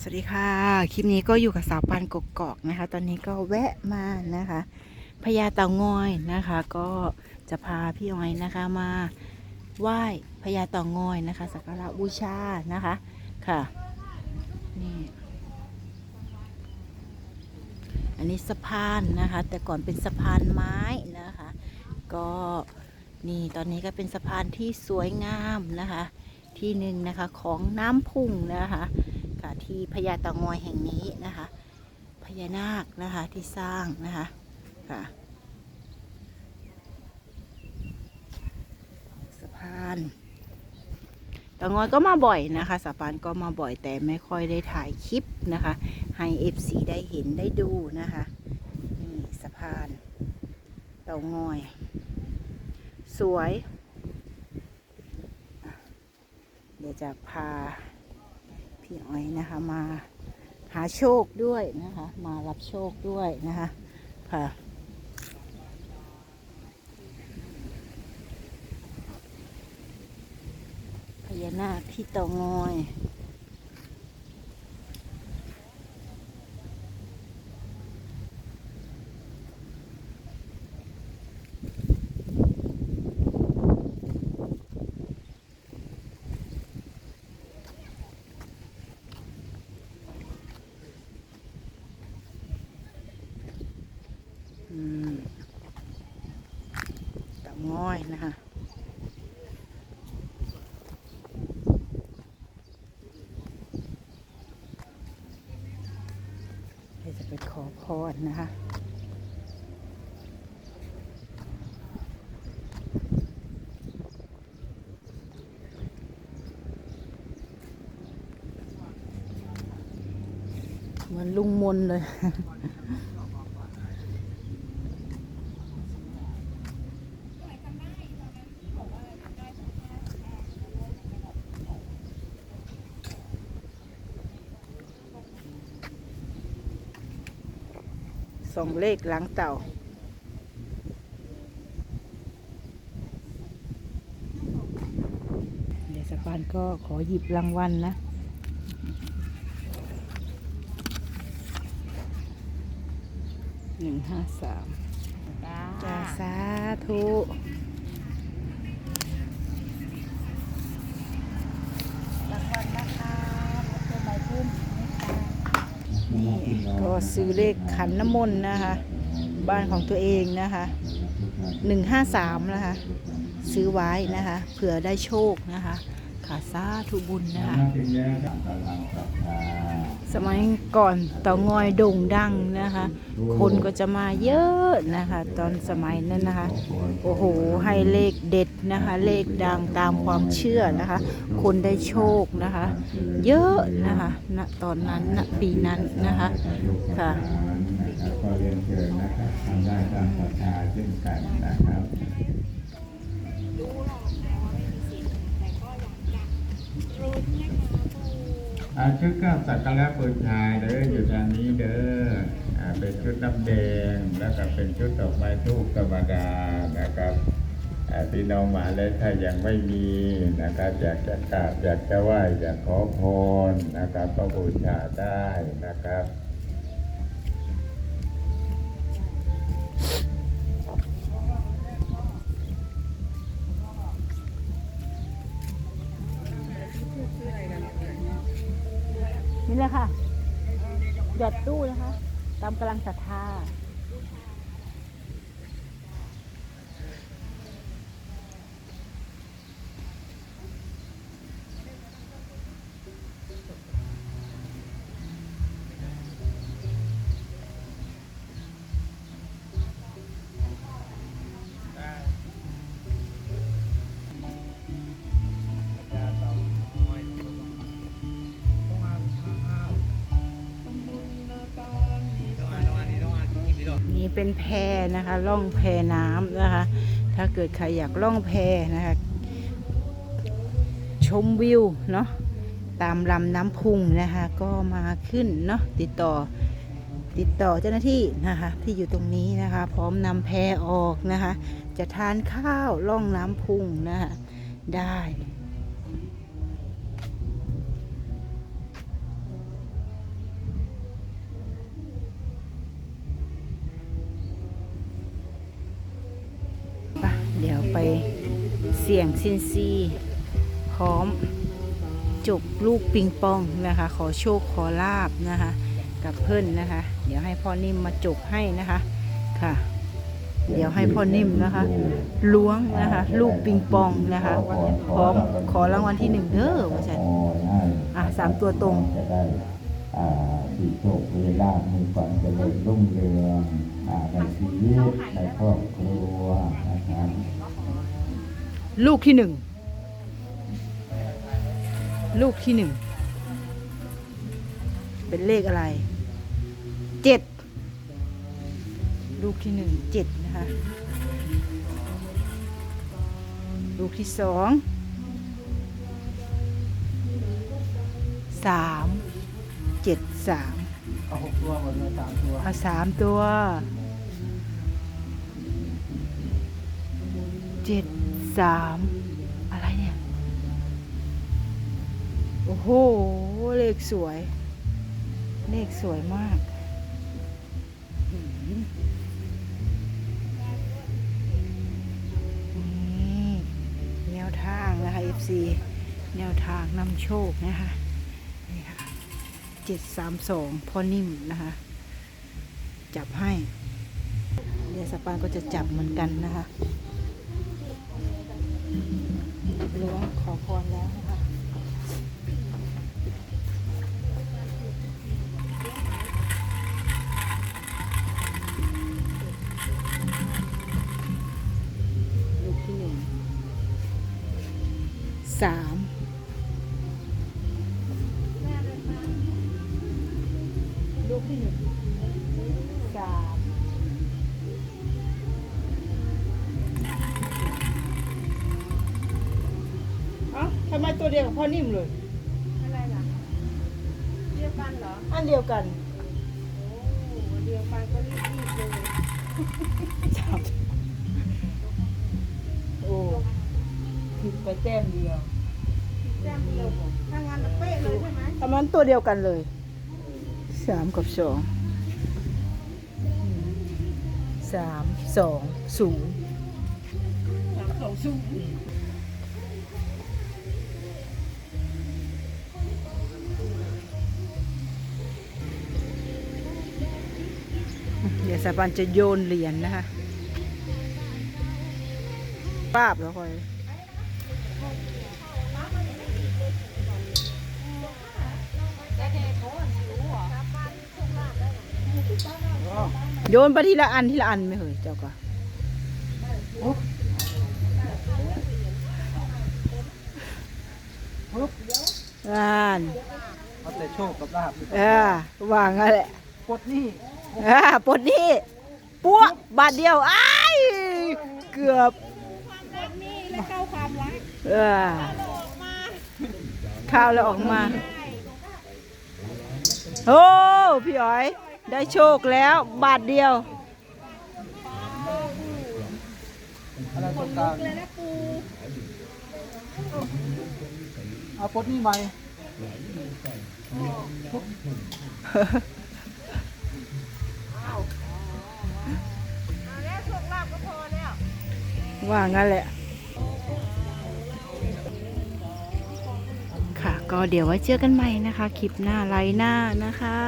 สวัสดีค่ะ คลิปนี้ก็อยู่กับสาวปานกกอกนะคะ ตอนนี้ก็แวะมานะคะพญาเต่างอยนะคะ ก็จะพาพี่อ้อยนะคะมาไหว้พญาเต่างอยนะคะสักการะบูชานะคะค่ะนี่อันนี้สะพานนะคะ แต่ก่อนเป็นสะพานไม้นะคะ ก็นี่ตอนนี้ก็เป็นสะพานที่สวยงามนะคะ ที่หนึ่งนะคะของน้ำพุ่งนะคะ ค่ะที่พญาเต่างอยแห่งนี้นะคะ พญานาคนะคะที่สร้างนะคะค่ะสะพานเต่างอยก็มาบ่อยนะคะสะพานก็มาบ่อยแต่ไม่ค่อยได้ถ่ายคลิปนะคะ ให้เอฟซีได้เห็นได้ดูนะคะนี่สะพานเต่างอย สวย เดี๋ยวจะพา พี่อ้อยนะคะ มาหาโชคด้วยนะคะ มารับโชคด้วยนะคะค่ะพญานาคที่เต่างอย อืมเต่างอย นะคะเดี๋ยวจะไปขอพรนะคะ เหมือนลุงมนเลย ส่งเลขหลังเต่า เดี๋ยวสปานก็ขอหยิบรางวัลนะหนึ่งห้าสามจ้าสาธุรางวัลนะคะเป็นใบพุ่มนี่ก็ ซื้อเลขขันน้ำมนต์นะคะ บ้านของตัวเองนะคะหนึ่งห้าสามนะคะ ซื้อไว้นะคะเผื่อได้โชคนะคะ ขาซาทุบุญนะคะ สมัยก่อนเต่างอยโด่งดังนะคะ คนก็จะมาเยอะนะคะ ตอนสมัยนั้นนะคะ โอ้โห ให้เลขเด็ดนะคะ เลขดังตามความเชื่อนะคะ คนได้โชคนะคะ เยอะนะคะณตอนนั้นณปีนั้นนะคะค่ะก็เรียนเชิญนะครับทำได้ตามศรัทธาเช่นกันนะครับ อาชุดก็สักการะบูชาเด้ออยู่ทางนี้เด้อเป็นชุดน้ำแดงแล้วก็เป็นชุดดอกไม้ทูปธรรมดานะครับพี่น้องมาเลยถ้ายังไม่มีนะครับอยากจะกราบอยากจะไหว้อยากขอพรนะครับก็บูชาได้นะครับ นี่แหละค่ะ หยอดตู้นะคะ ตามกำลังศรัทธา นี่เป็นแพนะคะ ล่องแพน้ำนะคะ ถ้าเกิดใครอยากล่องแพนะคะ ชมวิวเนาะตามลำน้ำพุงนะคะ ก็มาขึ้นเนาะติดต่อติดต่อเจ้าหน้าที่นะคะที่อยู่ตรงนี้นะคะ พร้อมนำแพออกนะคะ จะทานข้าวล่องน้ำพุงนะคะได้ ไปเสี่ยงซินซีพร้อมจุกลูกปิงปองนะคะ ขอโชคขอลาบนะคะ กับเพื่อนนะคะ เดี๋ยวให้พ่อนิ่มมาจุกให้นะคะค่ะ เดี๋ยวให้พ่อนิ่มนะคะล้วงนะคะ ลูกปิงปองนะคะพร้อมขอรางวัลที่หนึ่งเด้อว่าฉันอะสามตัวตรงจะได้สีโชคมีลามีความเจริญรุ่งเรืองในชีวิตในครอบครัวนะครับ ลูกที่หนึ่ง ลูกที่หนึ่ง เป็นเลขอะไร เจ็ด ลูกที่หนึ่งเจ็ดนะคะ ลูกที่สอง สาม เจ็ดสาม เอาหกตัวหมดเลยสามตัว เอาสามตัว สามอะไรเนี่ย โอ้โห เลขสวย เลขสวยมากนี่แนวทางนะคะ FC แนวทางนำโชคนะคะนี่ค่ะเจ็ดสามสองพ่อนิ่มนะคะ จับให้ เดี๋ยวสปานก็จะจับเหมือนกันนะคะ ล้วงขอพรแล้วนะคะลูกที่หนึ่งสาม ไมตัวเดียวกับพ่อนิ่มเลย อะไรล่ะเดียวกันเหรอ อันเดียวกันโอ้เดียวกันก็รีบๆเลยจับโอ้ผิดไปแต้มเดียวแจ้งเดียวผมถ้างั้นเป๊ะเลยใช่ไหมทำนั้นตัวเดียวกันเลยสามกับสองสามสองศูนย์สามสองศูนย์ สาปันจะโยนเหรียญนะคะป้าบแล้วค่อยโยนไปทีละอันทีละอันไม่เหยเจ้าก็อ่านเอาแต่โชคกับลาบเออวางอะไร ปลดหนี่อ่าปลดหนี่ปัวบาทเดียวอ้ายเกือบความรักนี่และเข้าความรักเออออกมาข้าวแล้วออกมาโอ้พี่อ๋อยได้โชคแล้วบาทเดียวอะไรตรงกลางเลยนะปูเอาปลดหนี่ใหม่ ว่างั้นแหละ ค่ะ ก็เดี๋ยวไว้เจอกันใหม่นะคะ คลิปหน้าไลน์หน้านะคะ